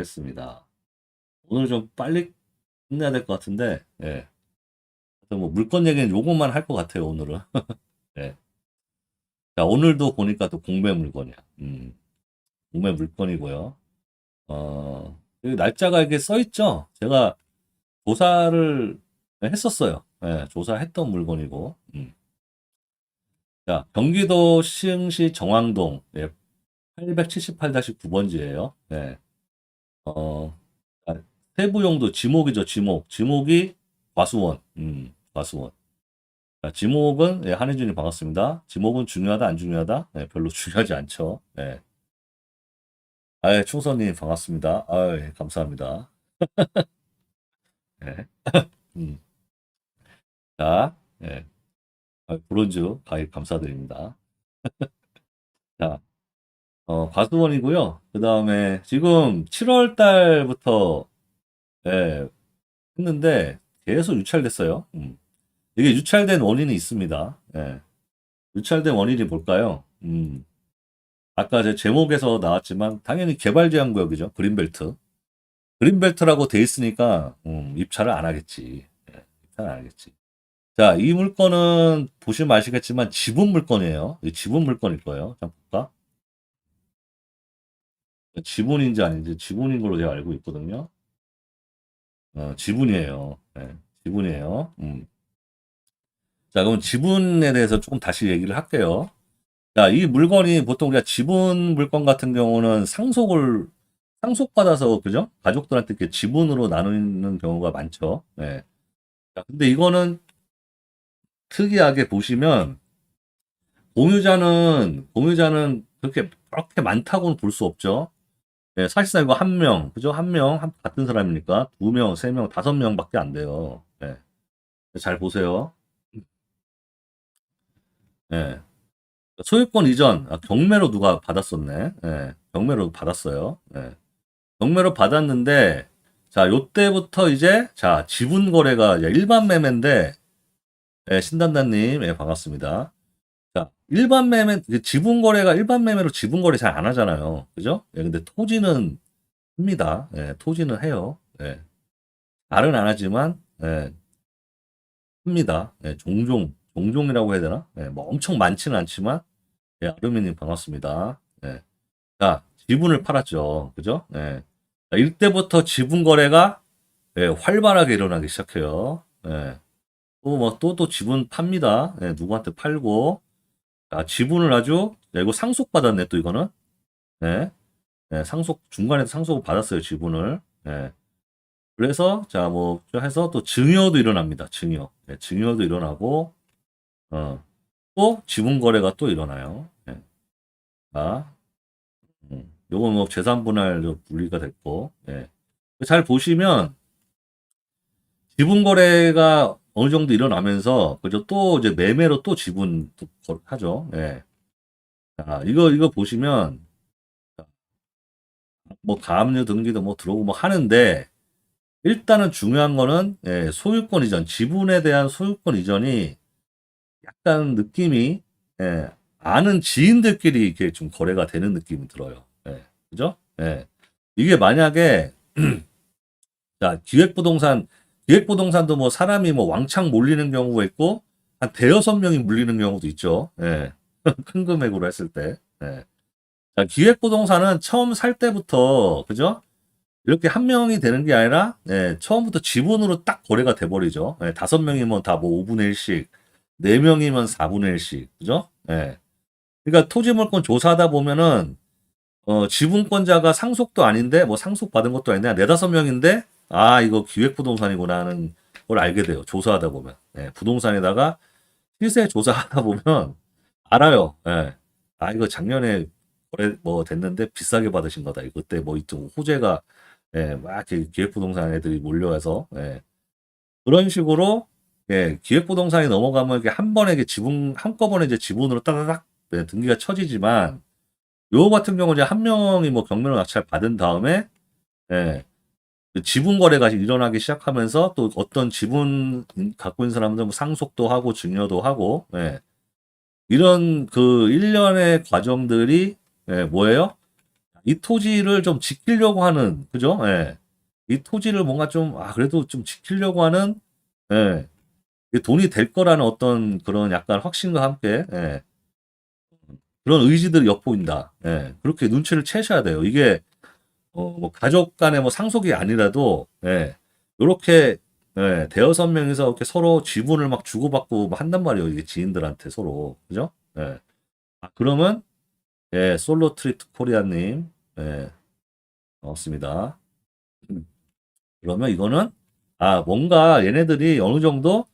하겠습니다. 오늘 좀 빨리 끝내야 될 것 같은데, 예. 뭐 물건 얘기는 요것만 할 것 같아요, 오늘은. 예. 자, 오늘도 보니까 또 공매 물건이야. 음. 공매 물건이고요. 어, 날짜가 이렇게 써 있죠? 제가 조사를 했었어요. 예, 조사했던 물건이고. 음. 자, 경기도 시흥시 정왕동, 예, 878-9번지예요. 예. 어, 아, 세부용도 지목이죠, 지목. 지목이 과수원. 음, 과수원. 자, 지목은, 예, 한혜준이 반갑습니다. 지목은 중요하다, 안 중요하다? 예, 별로 중요하지 않죠. 예. 아예 충선님 반갑습니다. 아유, 감사합니다. 예. 음. 자, 예. 아, 브론즈 가입 감사드립니다. 자, 어, 과수원이고요. 그 다음에 지금 7월 달부터 예, 했는데 계속 유찰됐어요. 음. 이게 유찰된 원인이 있습니다. 예. 유찰된 원인이 뭘까요? 음. 아까 제 제목에서 나왔지만 당연히 개발 제한 구역이죠. 그린벨트. 그린벨트라고 돼 있으니까 음, 입찰을 안 하겠지. 예, 입찰 안 하겠지. 자, 이 물건은 보시면 아시겠지만 지분 물건이에요. 이 지분 물건일 거예요. 잠깐 볼까? 지분인지 아닌지 지분인 걸로 제가 알고 있거든요. 어, 지분이에요. 네, 지분이에요. 음. 자, 그럼 지분에 대해서 조금 다시 얘기를 할게요. 자, 이 물건이 보통 우리가 지분 물건 같은 경우는 상속을 상속받아서 그죠? 가족들한테 이렇게 지분으로 나누는 경우가 많죠. 네. 자, 근데 이거는 특이하게 보시면 공유자는 공유자는 그렇게 그렇게 많다고는 볼 수 없죠. 예, 사실상 이거 한 명, 그죠? 한 명, 한- 같은 사람이니까 두 명, 세 명, 다섯 명밖에 안 돼요. 예. 잘 보세요. 예. 소유권 이전, 아, 경매로 누가 받았었네. 예. 경매로 받았어요. 예. 경매로 받았는데, 자, 요때부터 이제, 자, 지분 거래가 일반 매매인데, 예, 신단단님, 예, 반갑습니다. 자, 일반 매매, 지분 거래가 일반 매매로 지분 거래 잘 안 하잖아요. 그죠? 예, 근데 토지는 합니다. 예, 토지는 해요. 예. 말은 안 하지만, 예, 합니다. 예, 종종, 종종이라고 해야 되나? 예, 뭐 엄청 많지는 않지만, 예, 아르미님 반갑습니다. 예. 자, 지분을 팔았죠. 그죠? 예. 자, 이때부터 지분 거래가, 예, 활발하게 일어나기 시작해요. 예. 또 뭐, 또, 또 지분 팝니다. 예, 누구한테 팔고, 자, 지분을 아주, 야, 이거 상속 받았네, 또 이거는. 예. 예, 상속, 중간에 상속을 받았어요, 지분을. 예. 그래서, 자, 뭐, 저 해서 또 증여도 일어납니다, 증여. 예, 증여도 일어나고, 어, 또 지분 거래가 또 일어나요. 예. 자, 음, 요건 뭐 재산 분할 분리가 됐고, 예. 잘 보시면, 지분 거래가 어느 정도 일어나면서, 그죠? 또 이제 매매로 또 지분 하죠. 예. 자, 이거, 이거 보시면, 뭐 가압류 등기도 뭐 들어오고 뭐 하는데, 일단은 중요한 거는, 예, 소유권 이전, 지분에 대한 소유권 이전이 약간 느낌이, 예, 아는 지인들끼리 이렇게 좀 거래가 되는 느낌이 들어요. 예, 그죠? 예. 이게 만약에, 자, 기획부동산, 기획 부동산도 뭐 사람이 뭐 왕창 몰리는 경우가 있고, 한 대여섯 명이 물리는 경우도 있죠. 예. 큰 금액으로 했을 때. 예. 자, 기획 부동산은 처음 살 때부터, 그죠? 이렇게 한 명이 되는 게 아니라, 예, 처음부터 지분으로 딱 거래가 돼 버리죠. 예, 다섯 명이면 다 뭐 5분의 1씩, 네 명이면 4분의 1씩, 그죠? 예. 그러니까 토지물건 조사하다 보면은, 어, 지분권자가 상속도 아닌데, 뭐 상속 받은 것도 아닌데, 네다섯 명인데, 아, 이거 기획부동산이구나 하는 걸 알게 돼요. 조사하다 보면. 예, 부동산에다가 실세 조사하다 보면 알아요. 예. 아, 이거 작년에 뭐 됐는데 비싸게 받으신 거다. 그때 뭐 이쪽 호재가 예, 막 기획부동산 애들이 몰려와서 예. 그런 식으로 예, 기획부동산이 넘어가면 이게 한 번에 이게 지분 한꺼번에 이제 지분으로 따다닥 예, 등기가 쳐지지만 요 같은 경우 이제 한 명이 뭐 경매로 낙찰 받은 다음에 예, 그 지분 거래가 일어나기 시작하면서 또 어떤 지분 갖고 있는 사람들 뭐 상속도 하고 증여도 하고 예. 이런 그 일련의 과정들이 예, 뭐예요? 이 토지를 좀 지키려고 하는, 그죠? 예. 이 토지를 뭔가 좀, 아, 그래도 좀 지키려고 하는, 예. 이 돈이 될 거라는 어떤 그런 약간 확신과 함께, 예. 그런 의지들이 엿보인다. 예. 그렇게 눈치를 채셔야 돼요. 이게, 어, 뭐 가족 간의 뭐 상속이 아니라도, 예. 요렇게, 예, 대여섯 명이서 이렇게 서로 지분을 막 주고받고 막 한단 말이에요. 이게 지인들한테 서로. 그죠? 예. 아, 그러면, 예, 솔로 트리트 코리아님, 예, 반갑습니다. 음, 그러면 이거는, 아, 뭔가 얘네들이 어느 정도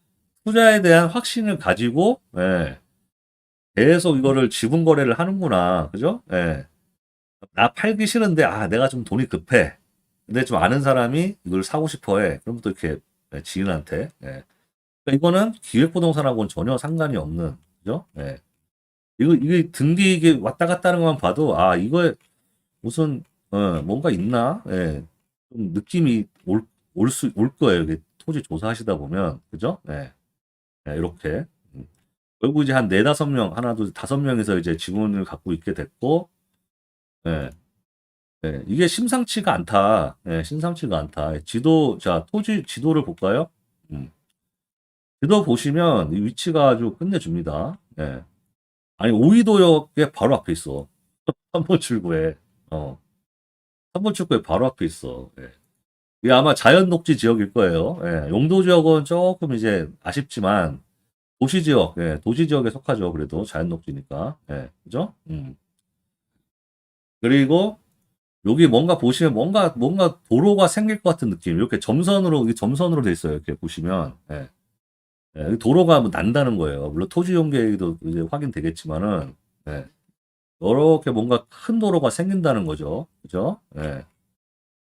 투자에 대한 확신을 가지고, 예, 계속 이거를 지분 거래를 하는구나. 그죠? 예. 나 팔기 싫은데, 아, 내가 좀 돈이 급해. 근데 좀 아는 사람이 이걸 사고 싶어 해. 그럼 또 이렇게 예, 지인한테. 예. 그러니까 이거는 기획부동산하고는 전혀 상관이 없는, 그죠? 예. 이거, 이게 등기 이게 왔다 갔다 하는 것만 봐도, 아, 이거에 무슨, 어, 뭔가 있나? 예. 좀 느낌이 올, 올 수, 올 거예요. 이게 토지 조사하시다 보면. 그죠? 예. 예, 이렇게. 음. 결국 이제 한 네다섯 명, 하나, 둘, 다섯 명에서 이제 지분을 갖고 있게 됐고, 예. 예, 이게 심상치가 않다. 예, 심상치가 않다. 지도, 자, 토지 지도를 볼까요? 음. 지도 보시면 이 위치가 아주 끝내줍니다. 예. 아니, 오이도역에 바로 앞에 있어. 3번 출구에. 어. 3번 출구에 바로 앞에 있어. 예. 이게 아마 자연 녹지 지역일 거예요. 예. 용도 지역은 조금 이제 아쉽지만, 도시 지역, 예, 도시 지역에 속하죠. 그래도 자연 녹지니까. 예. 그죠? 음. 그리고 여기 뭔가 보시면 뭔가 뭔가 도로가 생길 것 같은 느낌. 이렇게 점선으로 이게 점선으로 돼 있어요. 이렇게 보시면 예. 예, 도로가 뭐 난다는 거예요. 물론 토지 이용 계획도 이제 확인되겠지만은 예. 이렇게 뭔가 큰 도로가 생긴다는 거죠. 그죠? 예.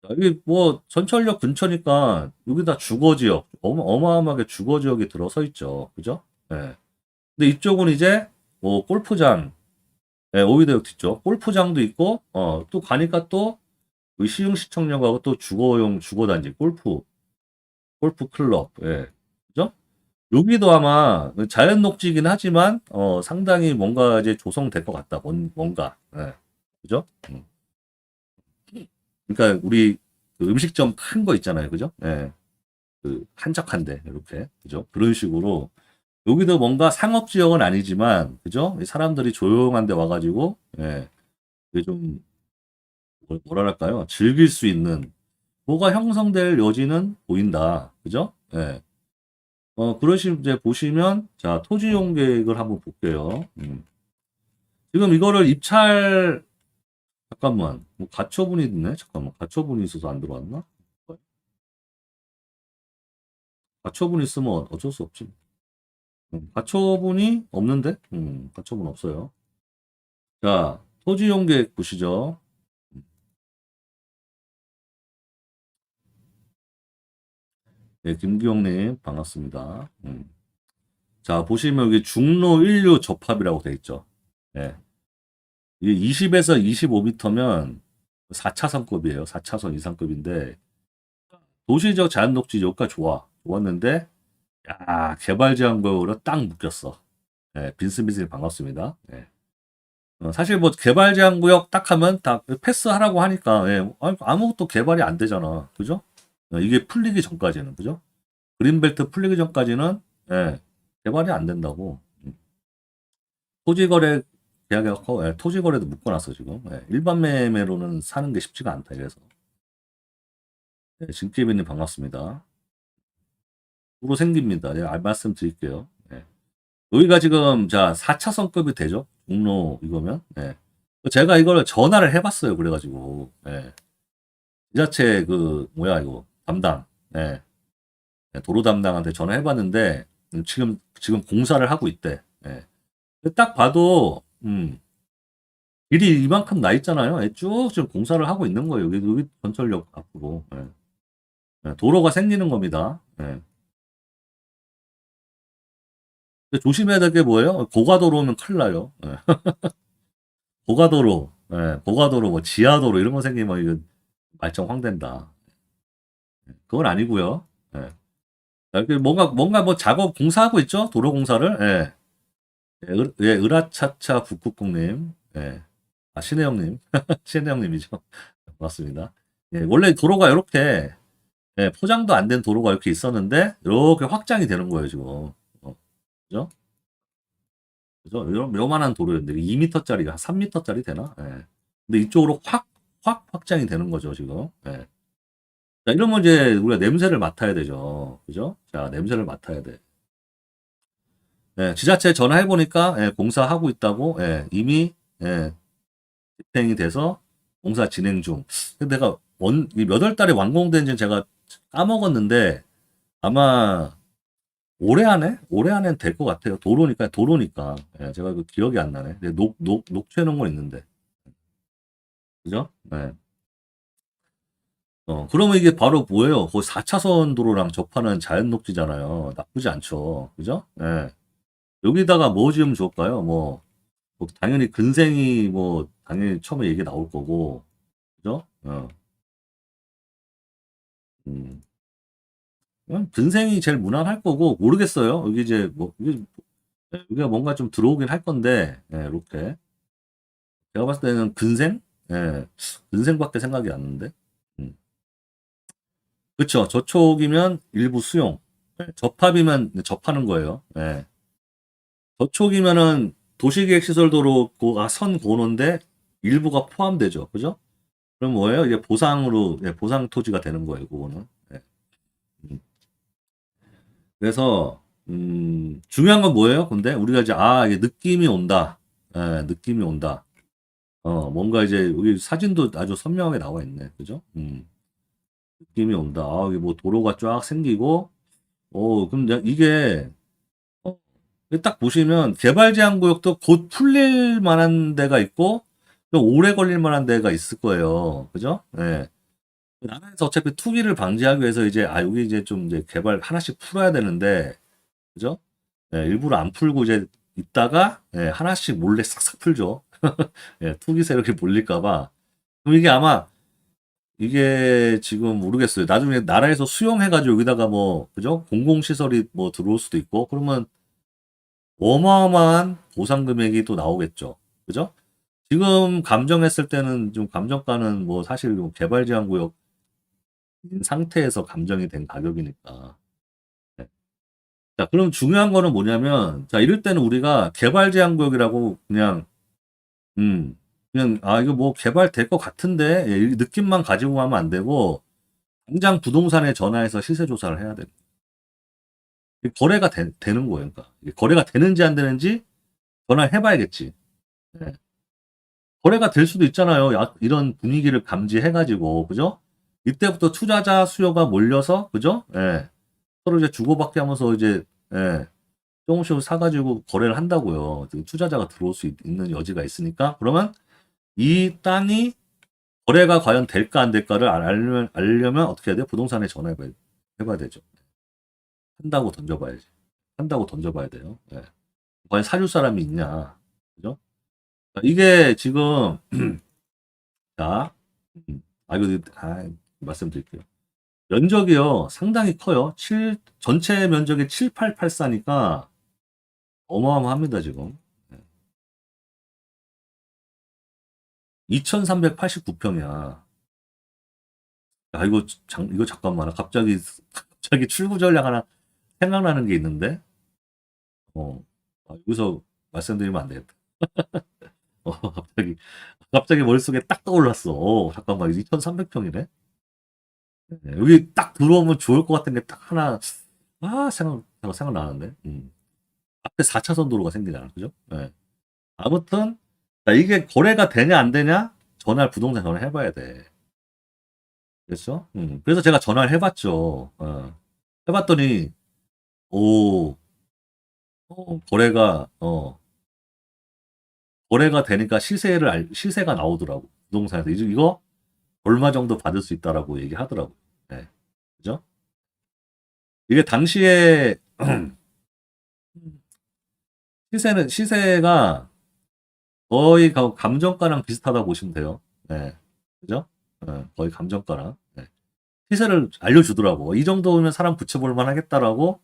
여기 뭐 전철역 근처니까 여기다 주거 지역 어마, 어마어마하게 주거 지역이 들어서 있죠. 그죠? 예. 근데 이쪽은 이제 뭐 골프장 예, 오이도역 뒤쪽 골프장도 있고 어, 또 가니까 또그 시흥 시청역하고 또 주거용 주거단지 골프 골프 클럽 예. 그죠? 여기도 아마 자연 녹지긴 하지만 어, 상당히 뭔가 이제 조성될 것 같다. 뭔, 뭔가 예. 그죠? 음. 그러니까 우리 그 음식점 큰 거 있잖아요. 그죠? 예. 그 한적한데 이렇게 그죠? 그런 식으로 여기도 뭔가 상업 지역은 아니지만 그죠? 이 사람들이 조용한 데 와가지고 예. 좀 뭐- 뭐랄까요? 즐길 수 있는 뭐가 형성될 여지는 보인다. 그죠? 예. 어, 그러시 이제 보시면 자, 토지 이용 계획을 한번 볼게요. 음. 지금 이거를 입찰 잠깐만. 뭐 가처분이 있네. 잠깐만. 가처분이 있어서 안 들어왔나? 가처분 있으면 어쩔 수 없지. 음, 가처분이 없는데? 음, 가처분 없어요. 자, 토지 이용 계획 보시죠. 네, 김기용님 반갑습니다. 음. 자, 보시면 여기 중로 1류 접합이라고 돼 있죠. 예. 이게 20에서 25m면 4차선급이에요. 4차선 이상급인데 도시적 자연 녹지 여기가 좋아. 좋았는데 야, 개발 제한구역으로 딱 묶였어. 예, 빈스미스님 반갑습니다. 예. 어, 사실 뭐 개발 제한구역 딱 하면 다 패스하라고 하니까 예, 아무것도 개발이 안 되잖아. 그죠? 어, 이게 풀리기 전까지는 그죠? 그린벨트 풀리기 전까지는 예, 개발이 안 된다고. 음. 토지거래 계약하고 예, 토지거래도 묶어놨어 지금. 예, 일반 매매로는 사는 게 쉽지가 않다 이래서. 예, 진기빈님 반갑습니다. 으로 생깁니다. 예, 알- 말씀드릴게요. 예. 여기가 지금 자 4차선급이 되죠? 종로 이거면. 예. 제가 이걸 전화를 해봤어요. 그래가지고 예. 지자체 그 뭐야 이거 담당 예. 예, 도로 담당한테 전화해봤는데 음, 지금 지금 공사를 하고 있대. 예. 딱 봐도 음, 길이 이만큼 나 있잖아요. 예, 쭉 지금 공사를 하고 있는 거예요. 여기 여기 전철역 앞으로 예. 예, 도로가 생기는 겁니다. 예. 조심해야 될 게 뭐예요? 고가도로면 큰일 나요. 예. 고가도로, 예, 고가도로, 뭐 지하도로 이런 거 생기면 이거 말짱 황된다. 그건 아니고요. 예. 뭔가 뭔가 뭐 작업 공사하고 있죠? 도로 공사를. 예. 예, 을- 예, 으라차차 990님. 예. 아, 신혜영님. 신혜영님이죠. 맞습니다. 예, 원래 도로가 이렇게, 예, 포장도 안 된 도로가 이렇게 있었는데, 이렇게 확장이 되는 거예요, 지금. 어, 그죠? 그죠? 요만한 도로였는데, 2m짜리가 한 3m짜리 되나? 예. 근데 이쪽으로 확, 확 확장이 되는 거죠, 지금. 예. 자, 이러면 이제 우리가 냄새를 맡아야 되죠. 그죠? 자, 냄새를 맡아야 돼. 예, 지자체에 전화해보니까, 예, 공사하고 있다고, 예, 이미, 예, 집행이 돼서 공사 진행 중. 내가 원, 몇월 달에 완공된지는 제가 까먹었는데, 아마 올해 안에? 올해 안엔 될 것 같아요. 도로니까, 도로니까. 예, 제가 그 기억이 안 나네. 근데 녹, 녹, 녹취해 놓은 건 있는데. 그죠? 네. 어, 그러면 이게 바로 뭐예요? 거의 4차선 도로랑 접하는 자연 녹지잖아요. 나쁘지 않죠. 그죠? 예. 여기다가 뭐 지으면 좋을까요? 뭐, 뭐 당연히 근생이 뭐, 당연히 처음에 얘기 나올 거고. 그죠? 어. 음. 근생이 제일 무난할 거고, 모르겠어요. 여기 이제 뭐, 여기가 뭔가 좀 들어오긴 할 건데, 예, 이렇게. 제가 봤을 때는 근생? 예, 근생밖에 생각이 안 나는데. 음. 그쵸. 저촉이면 일부 수용. 예, 접합이면 접하는 거예요. 예. 저촉이면은 도시계획 시설도로 그, 아, 선 고는데 일부가 포함되죠. 그죠? 그럼 뭐예요? 이게 보상으로, 예, 보상 토지가 되는 거예요. 그거는. 그래서, 음, 중요한 건 뭐예요? 근데 우리가 이제, 아, 이게 느낌이 온다. 예, 느낌이 온다. 어, 뭔가 이제 여기 사진도 아주 선명하게 나와 있네. 그죠? 음. 느낌이 온다. 아, 여기 뭐 도로가 쫙 생기고, 어, 그럼 어, 이게 딱 보시면 개발 제한 구역도 곧 풀릴 만한 데가 있고, 좀 오래 걸릴 만한 데가 있을 거예요. 그죠? 예. 나라에서 어차피 투기를 방지하기 위해서 이제, 아, 여기 이제 좀 이제 개발 하나씩 풀어야 되는데, 그죠? 예, 일부러 안 풀고 이제 있다가, 예, 하나씩 몰래 싹싹 풀죠. 예, 투기 세력이 몰릴까봐. 그럼 이게 아마, 이게 지금 모르겠어요. 나중에 나라에서 수용해가지고 여기다가 뭐, 그죠? 공공시설이 뭐 들어올 수도 있고, 그러면 어마어마한 보상 금액이 또 나오겠죠. 그죠? 지금 감정했을 때는 좀 감정가는 뭐 사실 뭐 개발 제한 구역 상태에서 감정이 된 가격이니까. 네. 자, 그럼 중요한 거는 뭐냐면, 자, 이럴 때는 우리가 개발 제한 구역이라고 그냥, 음, 그냥, 아, 이거 뭐 개발될 것 같은데, 예, 이 느낌만 가지고 가면 안 되고, 당장 부동산에 전화해서 시세 조사를 해야 됩니다. 거래가 되, 는 거예요. 그러니까. 거래가 되는지 안 되는지 전화를 해봐야겠지. 예. 거래가 될 수도 있잖아요. 야- 이런 분위기를 감지해가지고, 그죠? 이때부터 투자자 수요가 몰려서, 그죠? 예. 서로 이제 주고받기 하면서 이제, 예. 조금씩 사가지고 거래를 한다고요. 투자자가 들어올 수 있, 는 여지가 있으니까. 그러면 이 땅이 거래가 과연 될까 안 될까를 알려면, 알려면 어떻게 해야 돼요? 부동산에 전화해봐야 해봐야 되죠. 한다고 던져봐야지. 한다고 던져봐야 돼요. 예. 과연 사줄 사람이 있냐. 그죠? 이게 지금, 자, 음, 아, 이거, 아, 말씀드릴게요. 면적이요, 상당히 커요. 7, 전체 면적이 7884니까 어마어마합니다, 지금. 2389평이야. 야, 이거, 장, 이거 잠깐만. 갑자기, 갑자기 출구 전략 하나 생각나는 게 있는데, 어, 아, 여기서 말씀드리면 안 되겠다. 어, 갑자기, 갑자기 머릿속에 딱 떠올랐어. 어, 잠깐만, 2300평이네? 여기 딱 들어오면 좋을 것 같은 게 딱 하나, 아, 생각, 생각 나는데. 음. 앞에 4차선 도로가 생기잖아. 그죠? 예. 아무튼, 자, 이게 거래가 되냐, 안 되냐? 전화를 부동산 전화 해봐야 돼. 그렇죠? 음. 그래서 제가 전화를 해봤죠. 어. 해봤더니, 오, 어, 거래가, 어, 거래가 되니까 시세를, 알, 시세가 나오더라고. 부동산에서. 이거 얼마 정도 받을 수 있다라고 얘기하더라고요. 네. 그죠? 이게 당시에, 시세는, 시세가 거의 가- 감정가랑 비슷하다고 보시면 돼요. 네. 그죠? 네, 거의 감정가랑. 네. 시세를 알려주더라고. 이 정도면 사람 붙여볼 만 하겠다라고,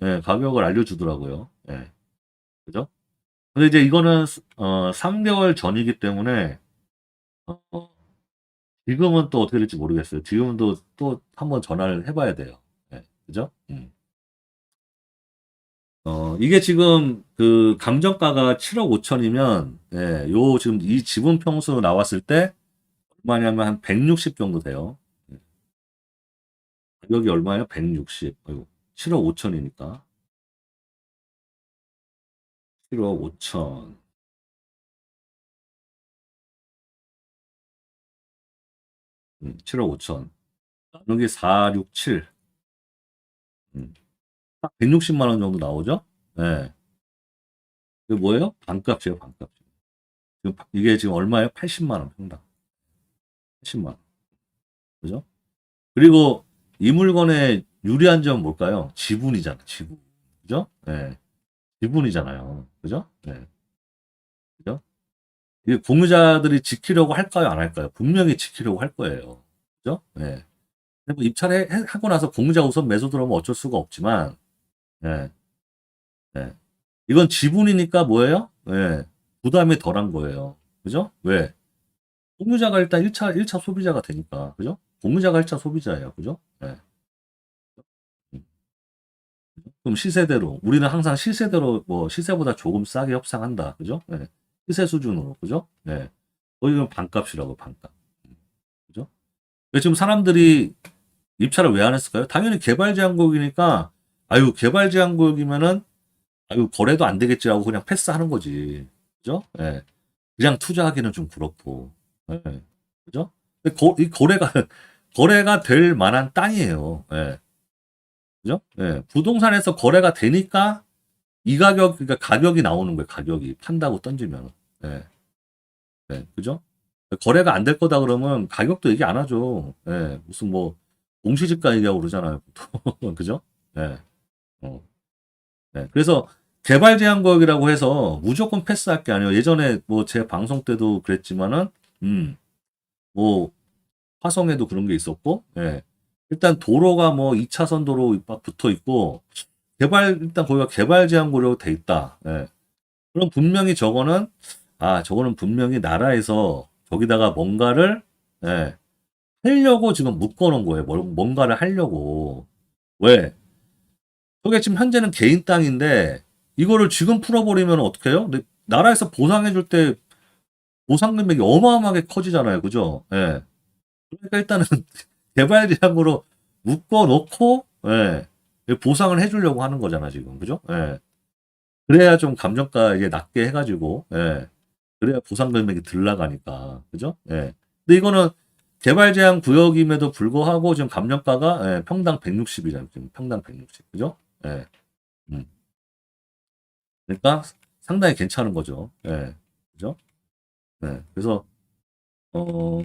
네, 가격을 알려주더라고요. 네. 그죠? 근데 이제 이거는, 수- 어, 3개월 전이기 때문에, 어, 지금은 또 어떻게 될지 모르겠어요. 지금은 또, 또 한번 전화를 해봐야 돼요. 예, 그죠? 음. 어, 이게 지금 그 감정가가 7억 5천이면, 예, 요 지금 이 지분 평수 나왔을 때 얼마냐면 한 160 정도 돼요. 예. 가격이 얼마예요? 160. 아이고, 7억 5천이니까. 7억 5천. 음, 7억 5천. 여기 4, 6, 7. 음. 딱 160만 원 정도 나오죠? 예. 이게 뭐예요? 반값이에요, 반값. 이게 지금 얼마예요? 80만 원 평당. 80만 원. 그죠? 그리고 이 물건의 유리한 점은 뭘까요? 지분이잖아, 지분. 그죠? 예. 지분이잖아요. 그죠? 예. 그죠? 이게 공유자들이 지키려고 할까요? 안 할까요? 분명히 지키려고 할 거예요. 그죠? 예. 뭐 입찰해 해- 하고 나서 공유자 우선 매수 들어오면 어쩔 수가 없지만, 예. 예. 이건 지분이니까 뭐예요? 예. 부담이 덜한 거예요. 그죠? 왜? 공유자가 일단 1차, 1차 소비자가 되니까. 그죠? 공유자가 1차 소비자예요. 그죠? 예. 음. 그럼 시세대로, 우리는 항상 시세대로, 뭐, 시세보다 조금 싸게 협상한다. 그죠? 예. 시세 수준으로. 그죠? 예. 거기는 반값이라고, 반값. 음. 그죠? 지금 사람들이 입찰을 왜 안 했을까요? 당연히 개발 제한국이니까, 아유, 개발 제한국이면은, 아유, 거래도 안 되겠지라고 그냥 패스하는 거지. 그죠? 예. 그냥 투자하기는 좀 그렇고. 예. 그죠? 거, 이 거래가, 거래가 될 만한 땅이에요. 예. 그죠? 예. 부동산에서 거래가 되니까 이 가격, 그러니까 가격이 나오는 거예요. 가격이. 판다고 던지면. 예. 예. 그죠? 거래가 안 될 거다 그러면 가격도 얘기 안 하죠. 예. 무슨 뭐, 공시지가 얘기하고 그러잖아요. 그죠? 예. 어. 네, 그래서 개발 제한 구역이라고 해서 무조건 패스할 게 아니에요. 예전에 뭐 제 방송 때도 그랬지만은, 음, 뭐, 화성에도 그런 게 있었고, 예. 일단 도로가 뭐 2차선 도로 막 붙어 있고, 개발, 일단 거기가 개발 제한 구역으로 돼 있다. 예. 그럼 분명히 저거는, 아, 저거는 분명히 나라에서 저기다가 뭔가를, 예, 하려고 지금 묶어 놓은 거예요. 뭘- 뭔가를 하려고. 왜? 저게 지금 현재는 개인 땅인데 이거를 지금 풀어버리면 어떡해요? 근데 나라에서 보상해줄 때 보상 금액이 어마어마하게 커지잖아요. 그죠? 예. 그러니까 일단은 개발 제한으로 묶어 놓고 예. 보상을 해주려고 하는 거잖아, 지금. 그죠? 예. 그래야 좀 감정가 이게 낮게 해가지고, 예. 그래야 보상 금액이 들 나가니까. 그죠? 예. 근데 이거는 개발 제한 구역임에도 불구하고 지금 감정가가 예, 평당 160이잖아요. 지금 평당 160. 그죠? 예. 음. 그러니까 상당히 괜찮은 거죠. 예. 그죠? 네. 그래서 어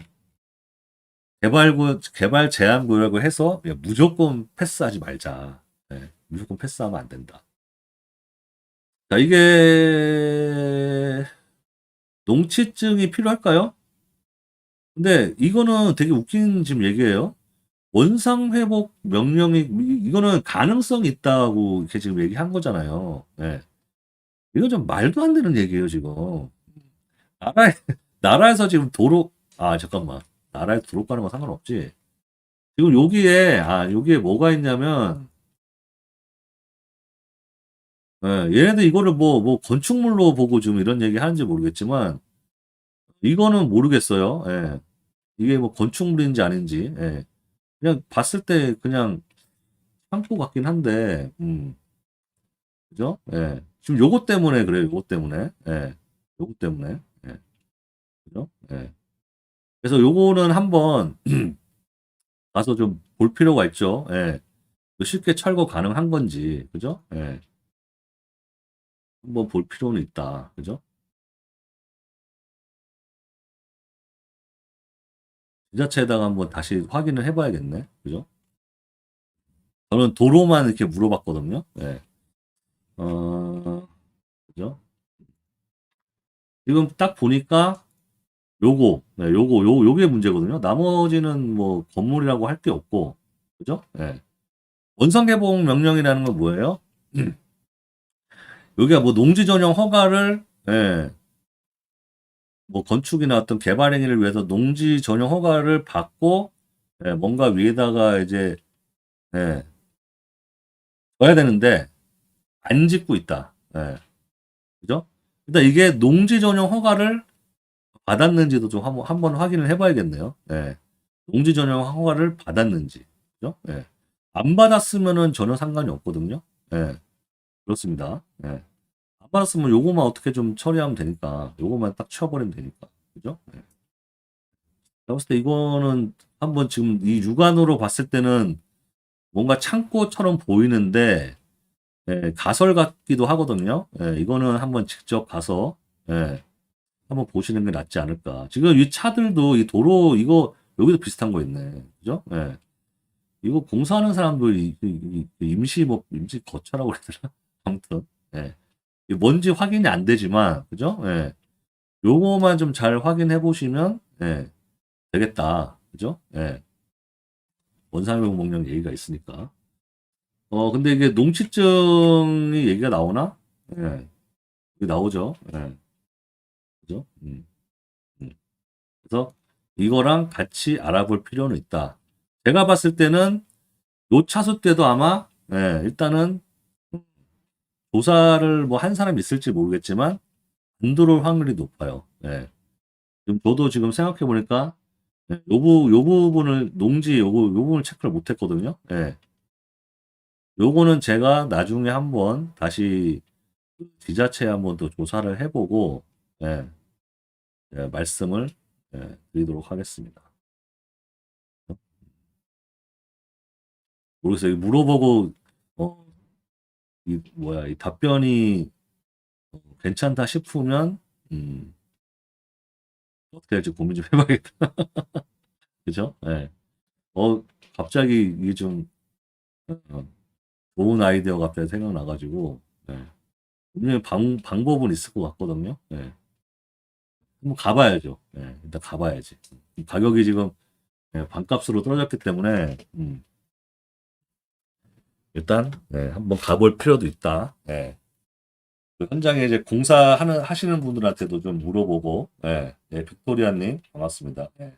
개발구 개발 제한 구역을 해서 예, 무조건 패스하지 말자. 예. 무조건 패스하면 안 된다. 자, 이게 농치증이 필요할까요? 근데 이거는 되게 웃긴 지금 얘기예요. 원상 회복 명령이 이- 이거는 가능성이 있다고 이렇게 지금 얘기한 거잖아요. 예. 이건 좀 말도 안 되는 얘기예요, 지금. 나라에 나라에서 지금 도로 아 잠깐만 나라에 도로 가는 건 상관없지. 지금 여기에 아 여기에 뭐가 있냐면 예, 얘네들 이거를 뭐 뭐 건축물로 보고 지금 이런 얘기 하는지 모르겠지만 이거는 모르겠어요. 예. 이게 뭐 건축물인지 아닌지 예. 그냥 봤을 때 그냥 창고 같긴 한데 음. 그죠? 예. 지금 요것 때문에 그래요. 요것 때문에. 예. 요것 때문에. 예. 그죠? 예. 그래서 요거는 한번 가서 좀 볼 필요가 있죠. 예. 쉽게 철거 가능한 건지. 그죠? 예. 한번 볼 필요는 있다. 그죠? 지자체에다가 한번 다시 확인을 해봐야겠네. 그죠? 저는 도로만 이렇게 물어봤거든요. 예. 어, 그죠? 지금 딱 보니까 요거, 네, 요거, 요, 요게 문제거든요. 나머지는 뭐 건물이라고 할 게 없고, 그죠? 예. 원상개봉 명령이라는 건 뭐예요? 여기가 뭐 농지 전용 허가를, 예, 뭐 건축이나 어떤 개발 행위를 위해서 농지 전용 허가를 받고 예, 뭔가 위에다가 이제 예, 줘야 되는데 안 짓고 있다. 예. 그죠? 일단 이게 농지 전용 허가를 받았는지도 좀 한번, 한번 확인을 해봐야겠네요. 예. 농지 전용 허가를 받았는지. 그죠? 예. 안 받았으면은 전혀 상관이 없거든요. 예. 그렇습니다. 예. 안 받았으면 요거만 어떻게 좀 처리하면 되니까. 요거만 딱 치워버리면 되니까. 그죠? 예. 제가 봤을 때 이거는 한번 지금 이 육안으로 봤을 때는 뭔가 창고처럼 보이는데 예, 가설 같기도 하거든요. 예, 이거는 한번 직접 가서 예, 한번 보시는 게 낫지 않을까. 지금 이 차들도 이 도로 이거 여기도 비슷한 거 있네. 그죠? 예. 이거 공사하는 사람도 임시 뭐 임시 거처라고 되나? 아무튼 예. 이 뭔지 확인이 안 되지만 그죠? 예. 요거만 좀 잘 확인해 보시면 예. 되겠다. 그죠? 예. 원상용 목령 얘기가 있으니까. 어, 근데 이게 농치증이 얘기가 나오나? 예. 나오죠. 예. 그죠? 음. 음. 그래서 이거랑 같이 알아볼 필요는 있다. 제가 봤을 때는 요 차수 때도 아마 예, 일단은 조사를 뭐 한 사람 있을지 모르겠지만 안 들어올 확률이 높아요. 예. 지금 저도 지금 생각해 보니까 예, 요, 부, 요 부분을 농지 요거 요 부분을 체크를 못 했거든요. 예. 요거는 제가 나중에 한번 다시 지자체에 한번 또 조사를 해보고 예, 예, 말씀을 예, 드리도록 하겠습니다. 모르겠어요. 물어보고 어, 이 뭐야 이 답변이 어, 괜찮다 싶으면 음, 어떻게 할지 고민 좀 해봐야겠다. 그죠? 예. 어 갑자기 이게 좀 어, 좋은 아이디어가 갑자기 생각나가지고 예. 분명히 방, 방법은 있을 것 같거든요. 예. 한번 가봐야죠. 예, 일단 가봐야지. 가격이 지금 예, 반값으로 떨어졌기 때문에 음, 일단 예, 한번 가볼 필요도 있다. 예. 그 현장에 이제 공사하는 하시는 분들한테도 좀 물어보고 예, 예, 빅토리아님 반갑습니다. 예.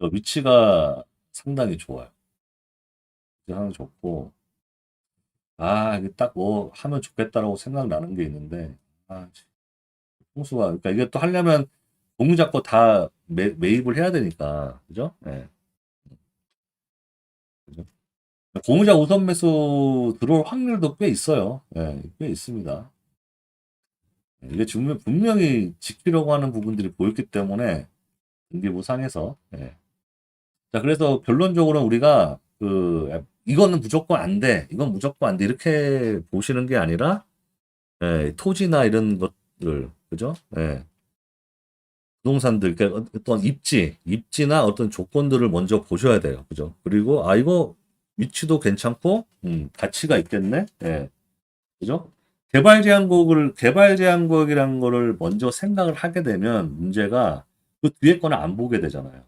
저 위치가 상당히 좋아요. 상당히 좋고 아 이게 딱 뭐 하면 좋겠다라고 생각나는 게 있는데 아 홍수가 그러니까 이게 또 하려면 공유 잡고 다 매, 매입을 해야 되니까 그죠? 예. 그죠? 공유자 우선 매수 들어올 확률도 꽤 있어요. 예, 꽤 있습니다. 예, 이게 분명, 분명히 지키려고 하는 부분들이 보였기 때문에 등기부 상에서 예. 자 그래서 결론적으로 우리가 그 이거는 무조건 안 돼, 이건 무조건 안 돼 이렇게 보시는 게 아니라 예, 토지나 이런 것들 그죠? 예. 부동산들, 그러니까 어떤 입지, 입지나 어떤 조건들을 먼저 보셔야 돼요. 그죠? 그리고, 아, 이거 위치도 괜찮고, 음, 가치가 있겠네? 예. 그죠? 개발 제한구역을, 개발 제한구역이라는 거를 먼저 생각을 하게 되면 문제가 그 뒤에 거는 안 보게 되잖아요.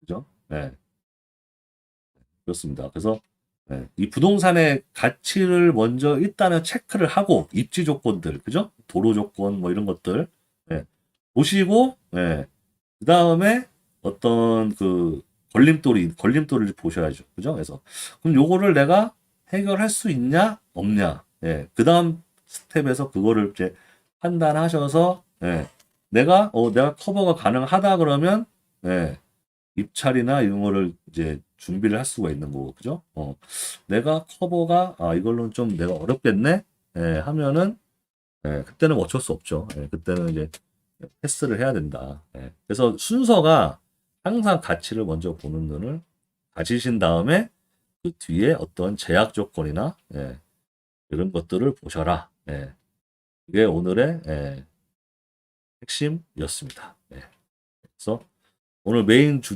그죠? 예. 그렇습니다. 그래서, 예, 이 부동산의 가치를 먼저 일단은 체크를 하고, 입지 조건들, 그죠? 도로 조건, 뭐 이런 것들, 예, 보시고, 예, 그 다음에 어떤 그 걸림돌이, 걸림돌을 보셔야죠. 그죠? 그래서, 그럼 요거를 내가 해결할 수 있냐, 없냐, 예, 그 다음 스텝에서 그거를 이제 판단하셔서, 예, 내가, 어, 내가 커버가 가능하다 그러면, 예, 입찰이나 이런 거를 이제 준비를 할 수가 있는 거고, 그죠? 어, 내가 커버가, 아, 이걸로는 좀 내가 어렵겠네? 예, 하면은, 예, 그때는 어쩔 수 없죠. 예, 그때는 이제 패스를 해야 된다. 예, 그래서 순서가 항상 가치를 먼저 보는 눈을 가지신 다음에 그 뒤에 어떤 제약 조건이나, 예, 이런 것들을 보셔라. 예, 이게 오늘의, 예, 핵심이었습니다. 예, 그래서 오늘 메인 주